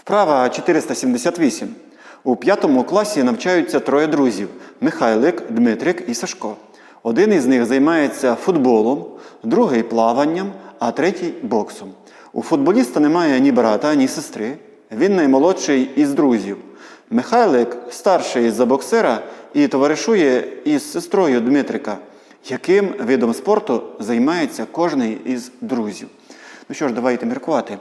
Вправа 478. У п'ятому класі навчаються троє друзів Михайлик, Дмитрик і Сашко. Один із них займається футболом, другий плаванням, а третій боксом. У футболіста немає ні брата, ні сестри. Він наймолодший із друзів. Михайлик старший за боксера і товаришує із сестрою Дмитрика. Яким видом спорту займається кожний із друзів? Ну що ж, давайте міркувати.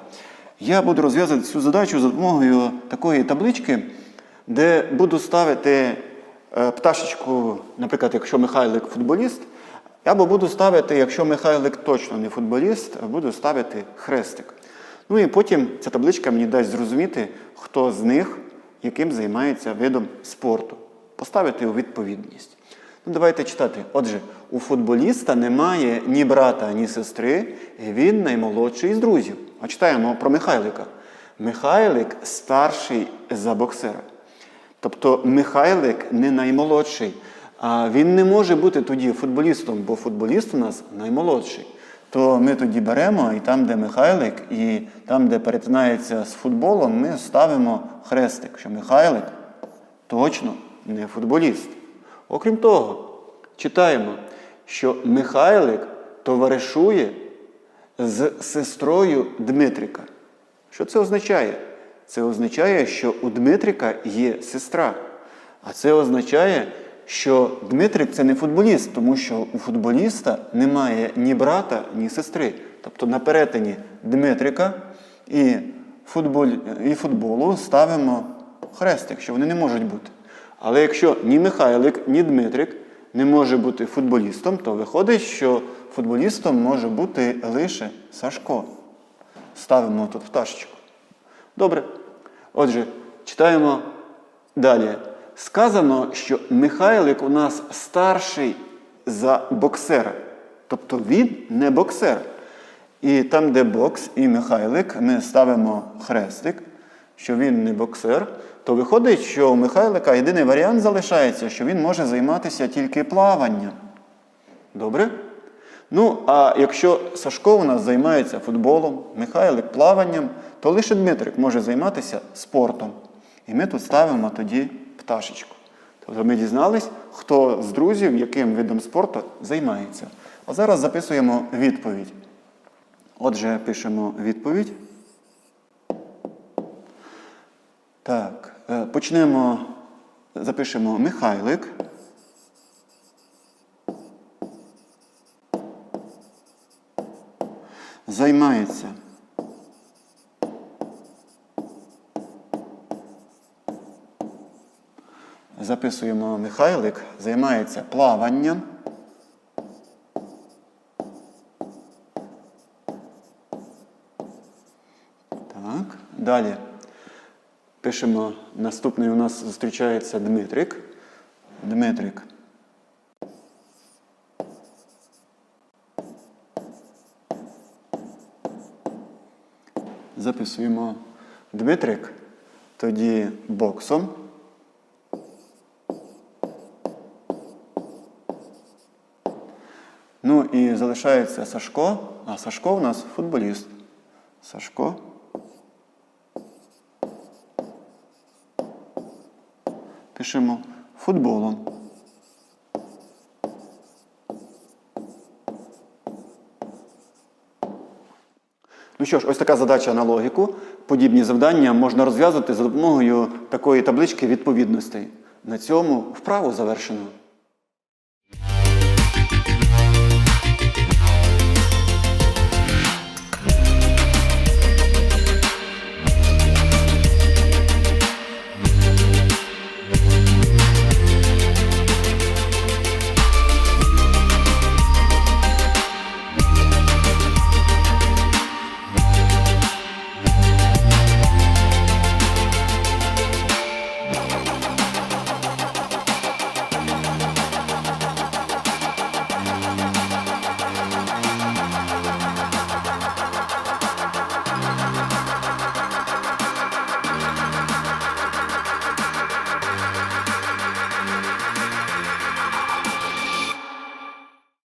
Я буду розв'язувати цю задачу за допомогою такої таблички, де буду ставити е, пташечку, наприклад, якщо Михайлик футболіст, або буду ставити, якщо Михайлик точно не футболіст, буду ставити хрестик. Ну і потім ця табличка мені дасть зрозуміти, хто з них яким займається видом спорту. Поставити у відповідність. Ну, давайте читати. Отже, у футболіста немає ні брата, ні сестри, він наймолодший із друзів. А читаємо про Михайлика. Михайлик старший за боксера. Тобто Михайлик не наймолодший, а він не може бути тоді футболістом, бо футболіст у нас наймолодший. То ми тоді беремо і там, де Михайлик, і там, де перетинається з футболом, ми ставимо хрестик, що Михайлик точно не футболіст. Окрім того, читаємо, що Михайлик товаришує з сестрою Дмитрика. Що це означає? Це означає, що у Дмитрика є сестра. А це означає, що Дмитрик це не футболіст, тому що у футболіста немає ні брата, ні сестри. Тобто на перетині Дмитрика і, футболь, і футболу ставимо хрестик, що вони не можуть бути. Але якщо ні Михайлик, ні Дмитрик не може бути футболістом, то виходить, що футболістом може бути лише Сашко. Ставимо тут пташечку. Добре. Отже, читаємо далі. Сказано, що Михайлик у нас старший за боксера. Тобто він не боксер. І там, де бокс і Михайлик, ми ставимо хрестик, що він не боксер, то виходить, що у Михайлика єдиний варіант залишається, що він може займатися тільки плаванням. Добре? Ну, а якщо Сашко у нас займається футболом, Михайлик плаванням, то лише Дмитрик може займатися спортом. І ми тут ставимо тоді пташечку. Тобто ми дізнались, хто з друзів, яким видом спорту займається. А зараз записуємо відповідь. Отже, пишемо відповідь. Так, е, почнемо, запишемо Михайлик. Займається. Записуємо Михайлик, займається плаванням. Так, далі. Пишемо, наступний у нас зустрічається Дмитрик. Дмитрик. Записуємо Дмитрик, тоді боксом. Ну і залишається Сашко, а Сашко у нас футболіст. Сашко. Пишемо футболом. Що ж, ось така задача на логіку. Подібні завдання можна розв'язати за допомогою такої таблички відповідностей. На цьому вправу завершено.